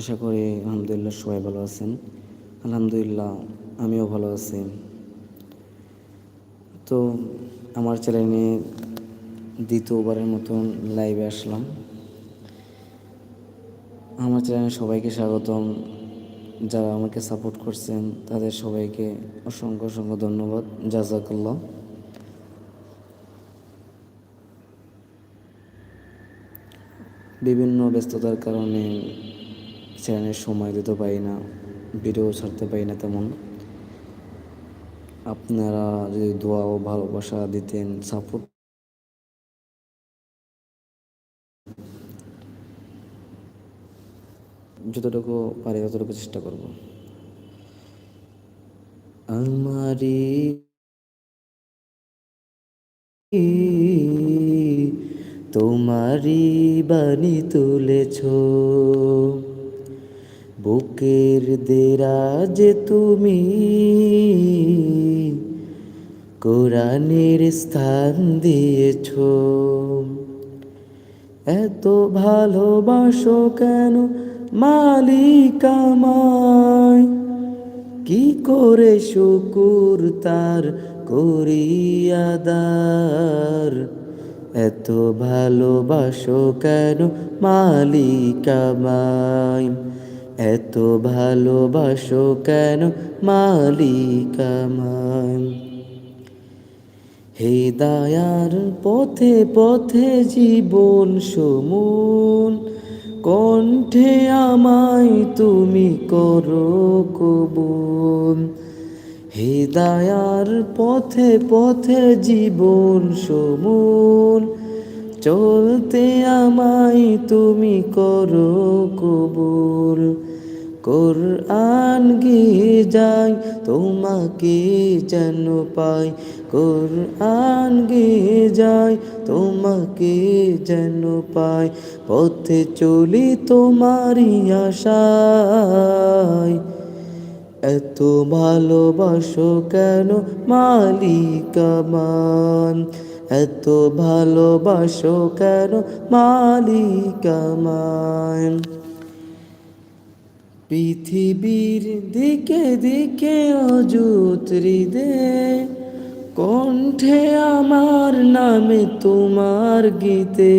আশা করি আলহামদুলিল্লাহ সবাই ভালো আছেন। আলহামদুলিল্লাহ আমিও ভালো আছি। তো আমার চ্যানেলে দ্বিতীয়বারের মতন লাইভে আসলাম। আমার চ্যানেলে সবাইকে স্বাগতম। যারা আমাকে সাপোর্ট করছেন, তাদের সবাইকে অসংখ্য অসংখ্য ধন্যবাদ। জাজাকাল্লাহ। বিভিন্ন ব্যস্ততার কারণে চ্যানেলের সময় দিতে পারি না, ভিডিও ছাড়তে পারি না তেমন। আপনারা যদি দোয়া ও ভালোবাসা দিতেন সাপোর্ট যতটুকু পারি ততটুকু চেষ্টা করব। আমারি তোমারি বাণী তুলেছ। বুকের দেরাজ তুমি। কোরআনের স্থান দিয়েছ। এত ভালোবাসো কেন মালিক আমায়? কি করে শুকুর তার করিয়াদার এত ভালোবাসো কেন মালিক আমায়? এত ভালোবাসো কেন মালিক আমায় হেদায়ার পথে পথে জীবন সমুন কণ্ঠে আমায় তুমি করো কবুল। হেদায়ার পথে পথে জীবন সমুন চলতে আমায় তুমি করো কবুল। কোরআন গিয়ে যাই তোমাকে যেন পাই। কোরআন গিয়ে যাই তোমাকে যেন পাই। পথে চলি তোমারই আশায়। এত ভালোবাসো কেন মালিক আমার এত ভালোবাসো কেন মালিক আমার পৃথিবীর দিকে দিকে অযুত হৃদে, কণ্ঠে আমার নামে তোমার গীতে।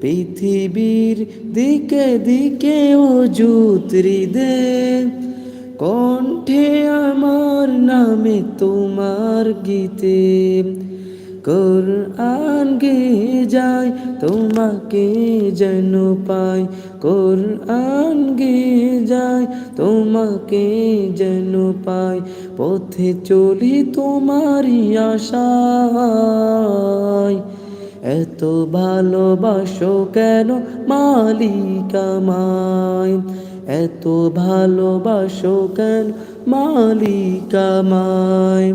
পৃথিবীর দিকে দিকে অযুত হৃদে, কণ্ঠে আমার নামে তোমার গীতে। কোরআন গে যাই তোমাকে যেন পাই। কোরআন গে যাই তোমাকে যেন পাই। পথে চলি তোমারই আশায়। এত ভালোবাসো কেন মালিক আমায়? এত ভালোবাসো কেন মালিক আমায়?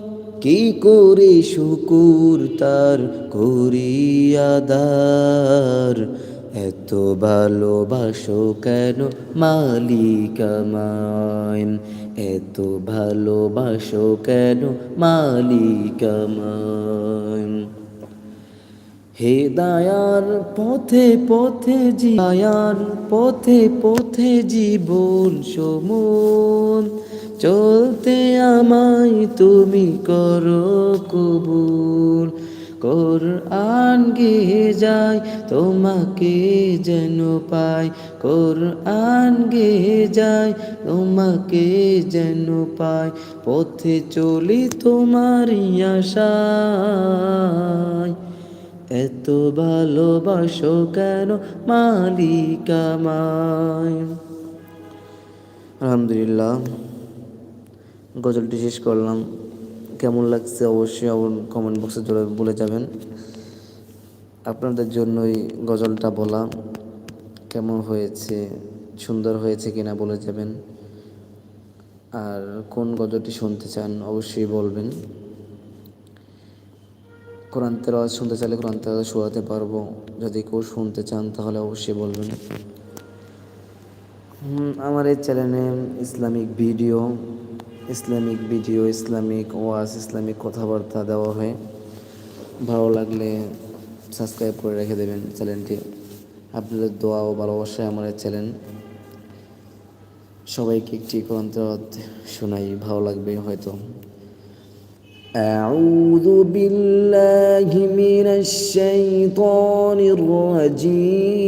কি করে শুকুর তার করিয়াদার? এত ভালোবাসো কেন মালিক আমায়? এত ভালোবাসো কেন মালিক আমায়? হে দায়ার পথে পথে জিয়ার পথে পথে জীবন সমন। চলতে আমায় তুমি করো কবুল। কোরআন গেয়ে যাই তোমাকে যেন পাই। কোরআন গেয়ে যাই তোমাকে যেন পাই। পথে চলি তোমারই আশায়। এত ভালোবাসো কেন মালিক আমায়? আলহামদুলিল্লাহ। গজলটি শেষ করলাম। কেমন লাগছে অবশ্যই কমেন্ট বক্সে জোরে বলে যাবেন। আপনাদের জন্যই গজলটা বলা। কেমন হয়েছে, সুন্দর হয়েছে কিনা বলে যাবেন। আর কোন গজলটি শুনতে চান অবশ্যই বলবেন। কোরআন তেলাওয়াত শুনতে চাইলে কোরআন তেলাওয়াত শোয়াতে পারব। যদি কেউ শুনতে চান তাহলে অবশ্যই বলবেন। আমার এই চ্যানেলে Islamic video Islamic video Islamic ওয়াজ ইসলামিক কথাবার্তা দেওয়া হয় ভালো লাগলে সাবস্ক্রাইব করে রেখে দেবেন চ্যানেলটি আপনাদের দোয়া ও ভালোবাসায় আমার এই চ্যানেল সবাইকে একটি কোরআন তেলাওয়াত শোনাই ভালো লাগবে হয়তো أعوذ بالله من الشيطان الرجيم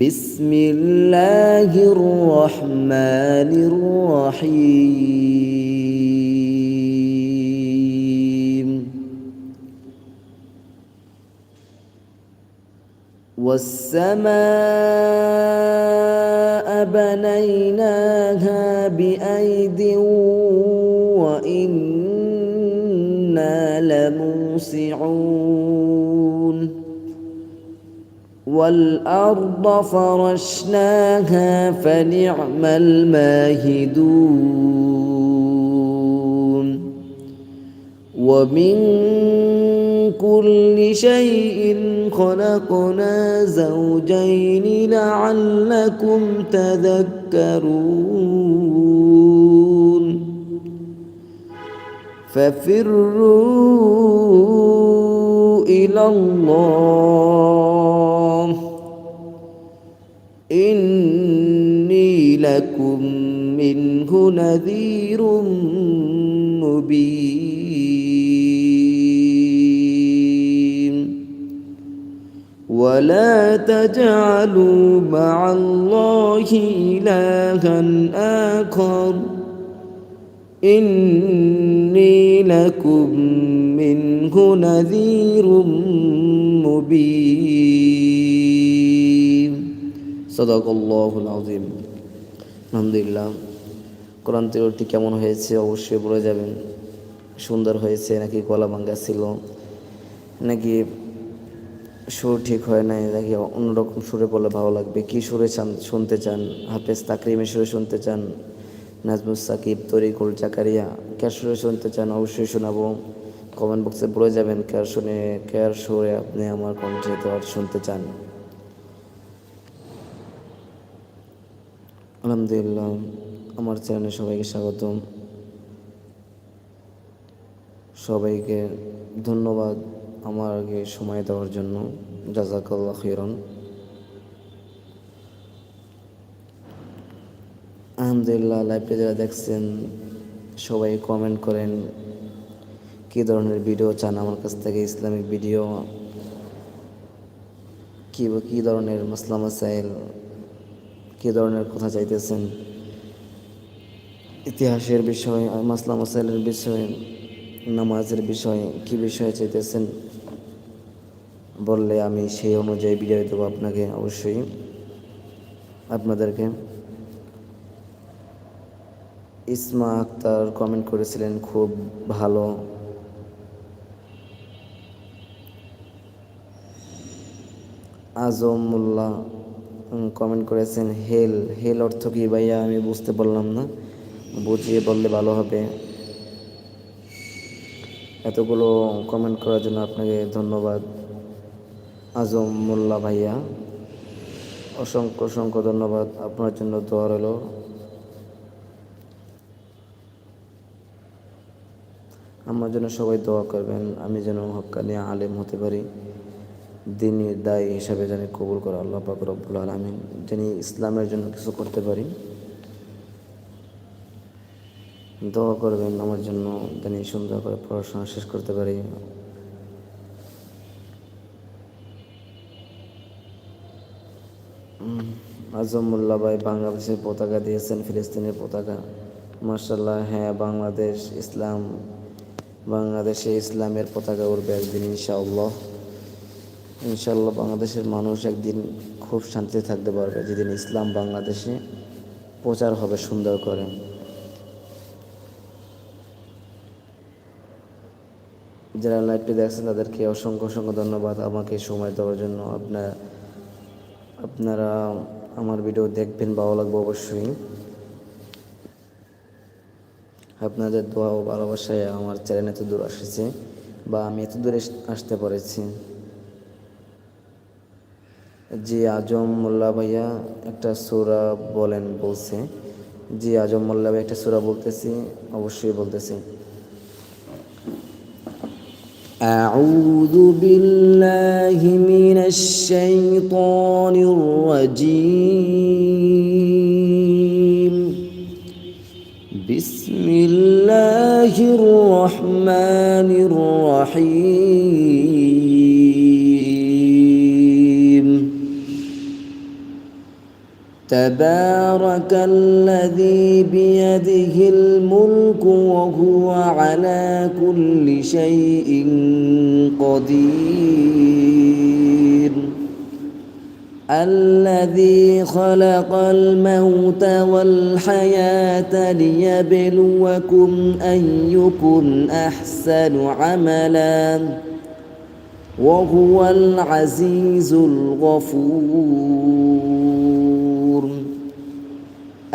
بسم الله الرحمن الرحيم. والسماء بنيناها بأيد وإنا لموسعون والأرض فرشناها فنعم الماهدون. ومن كل شيء خلقنا زوجين لعلكم تذكرون. ففروا إلى الله إني لكم منه نذير مبين. ولا تجعلوا مع الله إلها آخر. إني لكم منه نذير مبين. সদাকল্লাহুল আজিম আলহামদুলিল্লাহ। কোরআন তিরোটি কেমন হয়েছে অবশ্যই বলে যাবেন। সুন্দর হয়েছে নাকি গলা ভাঙ্গা ছিল? নাকি সুর ঠিক হয় নাই? নাকি অন্যরকম সুরে বলে ভালো লাগবে? কী সুরে চান, শুনতে চান? হাফেজ তাকরিমের সুরে শুনতে চান? নাজমুস সাকিব, তরিকুল জাকারিয়া কার সুরে শুনতে চান? অবশ্যই শোনাবো। কমেন্ট বক্সে বলে যাবেন কার শুনে, কার সুরে আপনি আমার কণ্ঠে আর শুনতে চান? আলহামদুলিল্লাহ, আমার চ্যানেলে সবাইকে স্বাগতম। সবাইকে ধন্যবাদ আমাকে সময় দেওয়ার জন্য। জাজাকাল্লাহ খিরন আলহামদুলিল্লাহ লাইভে যারা দেখছেন, সবাই কমেন্ট করেন, কী ধরনের ভিডিও চান আমার কাছ থেকে, ইসলামিক ভিডিও কী কী ধরনের মাসলা মাসাইল কী ধরনের কথা চাইতেছেন? ইতিহাসের বিষয়ে, মাসলা মাসাইলের বিষয়ে, নামাজের বিষয়ে, কি বিষয়ে চাইতেছেন? বললে আমি সেই অনুযায়ী ভিডিও দেবো আপনাকে অবশ্যই। আপনাদেরকে ইসমা আক্তার কমেন্ট করেছিলেন, খুব ভালো। আজমুল্লাহ কমেন্ট করেছেন, হেল হেল অর্থ কি ভাইয়া? আমি বুঝতে পারলাম না। বুঝিয়ে বললে ভালো হবে। এতগুলো কমেন্ট করার জন্য আপনাকে ধন্যবাদ। আজম মোল্লা ভাইয়া, অসংখ্য অসংখ্য ধন্যবাদ। আপনার জন্য দোয়া রইল। আমার জন্য সবাই দোয়া করবেন, আমি যেন হক্কানি আলেম হতে পারি। দিনই দায়ী হিসাবে জানি কবুল করে আল্লাহ পাক রব্বুল আলমিন, যিনি ইসলামের জন্য কিছু করতে পারি। দোয়া করবেন, আমার জন্য জানি সুন্দর করে পড়াশোনা শেষ করতে পারি। আজমুল্লাহ ভাই বাংলাদেশের পতাকা দিয়েছেন, ফিলিস্তিনের পতাকা। মার্শাল্লাহ হ্যাঁ বাংলাদেশ ইসলাম, বাংলাদেশে ইসলামের পতাকা উঠবে একদিন ইনশাআল্লাহ। ইনশাল্লাহ বাংলাদেশের মানুষ একদিন খুব শান্তিতে থাকতে পারবে যেদিন ইসলাম বাংলাদেশে প্রচার হবে সুন্দর করে। যারা লাইভটি দেখছেন, তাদেরকে অসংখ্য অসংখ্য ধন্যবাদ আমাকে সময় দেওয়ার জন্য। আপনার আপনারা আমার ভিডিও দেখবেন, ভালো লাগবে অবশ্যই। আপনাদের দোয়া ও ভালোবাসায় আমার চ্যানেল এত দূর এসেছে বা আমি এত দূরে আসতে পেরেছি। জি আজম মোল্লা ভাইয়া একটা সুরা বলেন বলছে জি আজম মোল্লা ভাই একটা সুরা বলতেছি অবশ্যই বলতেছি أعوذ بالله من الشيطان الرجيم بسم الله الرحمن الرحيم تبارك الذي بيده الملك وهو على كل شيء قدير. الذي خلق الموت والحياة ليبلوكم أيكم أحسن عملا. وهو العزيز الغفور.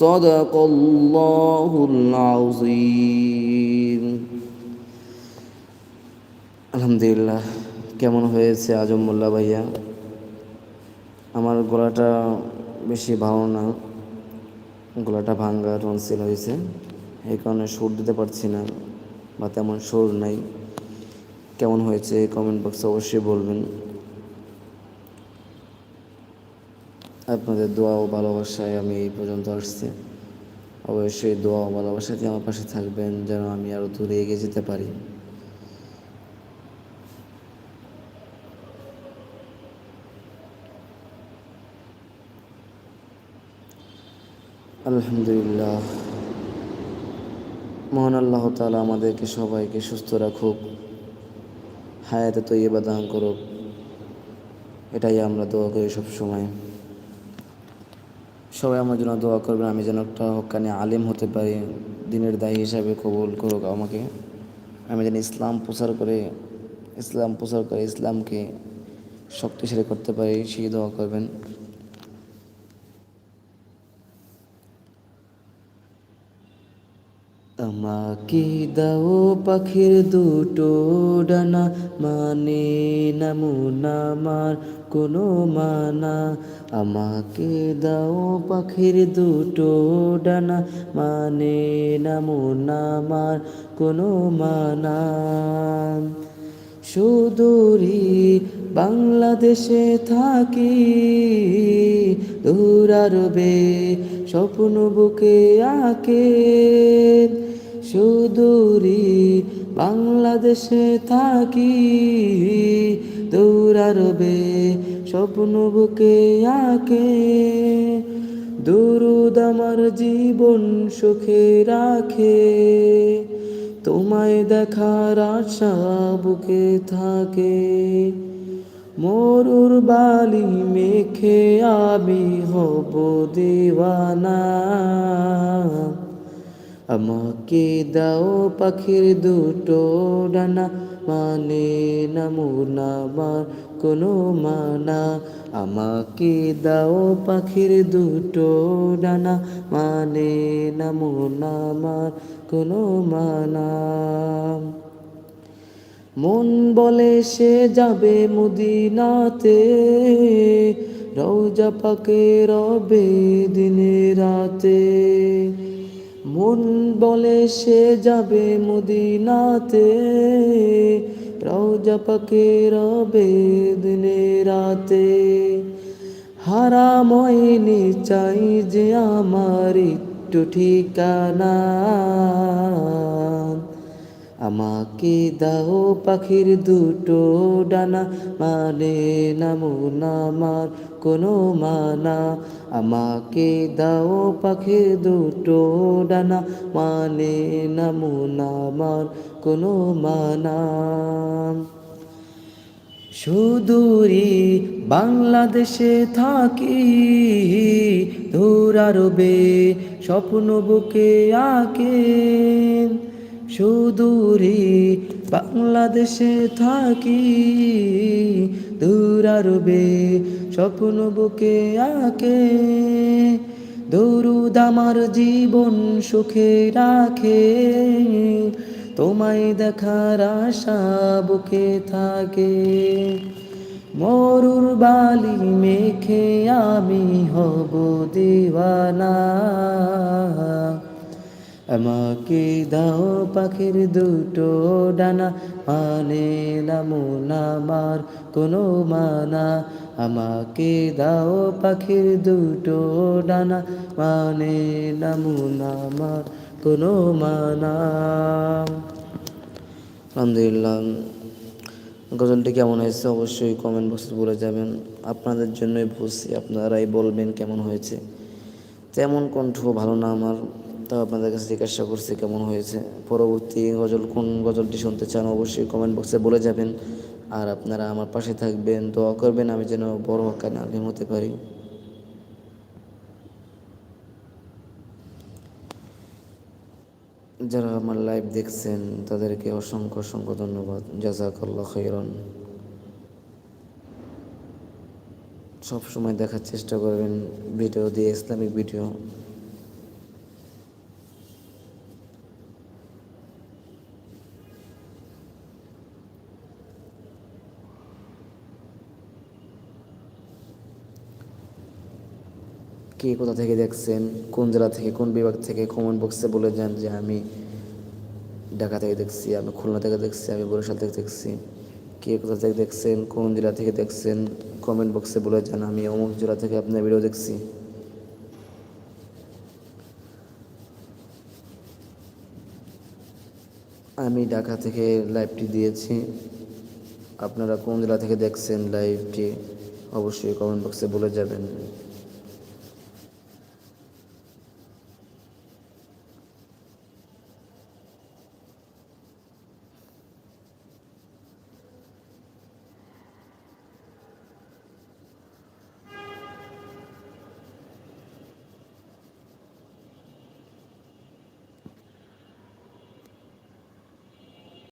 صدق الله العظيم আলহামদুলিল্লাহ কেমন হয়েছে আজম মোল্লা ভাইয়া আমার গলাটা বেশি ভালো না গলাটা ভাঙ্গা টনসিল হয়েছে এই কারণে সুর দিতে পারছি না বা তেমন সুর নাই কেমন হয়েছে কমেন্ট বক্সে অবশ্যই বলবেন আপনাদের দোয়া ও ভালোবাসায় আমি এই পর্যন্ত আসছি। অবশ্যই দোয়া ও ভালোবাসা দিয়ে আমার পাশে থাকবেন, যেন আমি আরও দূরে এগিয়ে যেতে পারি। আলহামদুলিল্লাহ। মহান আল্লাহ তালা আমাদেরকে সবাইকে সুস্থ রাখুক, হায়াতে তো ইয়ে দান করুক। এটাই আমরা দোয়া করি সব সময় সবাই আমার জন্য দোয়া করবেন, আমি যেন একটা হকানি আলিম হতে পারি, দিনের দায়ী হিসাবে কবুল করুক আমাকে। আমি যেন ইসলাম প্রচার করে, ইসলাম প্রচার করে ইসলামকে শক্তিশালী করতে পারি, সেই দোয়া করবেন। আমাকে দাও পাখির দুটো ডানা মানে নামুনামার কোনো মানা। আমাকে দাও পাখির দুটো ডানা মানে নামুনামার কোনো মানা। সুদূরি বাংলাদেশে থাকি দূরারবে স্বপ্ন বুকে আঁকে। সুদূরি বাংলাদেশে থাকি। দূরারবে স্বপ্ন বুকে আঁকে। দুরুদ আমার জীবন সুখে রাখে। তোমায় দেখার আশা বুকে থাকে। মরুর বালি মেখে আমি হব দিওয়ানা। আমাকে দাও পাখির দুটো ডানা মানে নামুনামার কোনো মানা। আমাকে দাও পাখির দুটো ডানা মানে নামুনামার কোনো মানা। মন বলে সে যাবে মুদিনাতে রৌজা পাকে রবে দিনে রাতে। মন বলে সে যাবে মুদিনাতে। রৌজা পাকে রবে দিনে রাতে। হারাময়নি চাই যে আমার একটু ঠিকানা। আমাকে দাও পাখির দুটো ডানা মানে নামুন আমার কোনো মানা। আমাকে দাও পাখির দুটো ডানা মানে নামুন আমার কোনো মানা। সুদূরি বাংলাদেশে থাকি দূর আরবে স্বপ্ন বুকে আঁকে সুদূরি বাংলাদেশে থাকি, দূর আরবে স্বপ্ন বুকে আঁকে, দরুদ আমার জীবন সুখে রাখে, তোমায় দেখার আশা বুকে থাকে। মরুর বালি মেখে আমি হব দিওয়ানা। আমাকে দাও পাখির দুটো ডানা মানে নামুন আমার কোনো মানা। আমাকে দাও পাখির দুটো ডানা মানে নামুন আমার কোনো মানা। আলহামদুলিল্লাহ। গজলটি কেমন হয়েছে অবশ্যই কমেন্ট বক্সে বলে যাবেন। আপনাদের জন্যই বলছি, আপনারাই বলবেন কেমন হয়েছে। তেমন কণ্ঠ ভালো না আমার। তাও আপনাদের কাছে জিজ্ঞাসা করছি কেমন হয়েছে? পরবর্তী গজল কোন গজলটি শুনতে চান অবশ্যই কমেন্ট বক্সে বলে যাবেন। আর আপনারা আমার পাশে থাকবেন, দোয়া করবেন, আমি যেন বড় হকানে আলিম হতে পারি। যারা আমার লাইভ দেখছেন, তাদেরকে অসংখ্য অসংখ্য ধন্যবাদ। জাজাকাল্লাহ খৈরন সব সময় দেখার চেষ্টা করবেন ভিডিও দিয়ে, ইসলামিক ভিডিও। কে কোথা থেকে দেখছেন? কোন জেলা থেকে, কোন বিভাগ থেকে? কমেন্ট বক্সে বলে যান যে আমি ঢাকা থেকে দেখছি, আমি খুলনা থেকে দেখছি, আমি বরিশাল থেকে দেখছি। কে কোথা থেকে দেখছেন? কোন জেলা থেকে দেখছেন? কমেন্ট বক্সে বলে যান, আমি অমুক জেলা থেকে আপনার ভিডিও দেখছি। আমি ঢাকা থেকে লাইভটি দিয়েছি। আপনারা কোন জেলা থেকে দেখছেন লাইভটি অবশ্যই কমেন্ট বক্সে বলে যাবেন।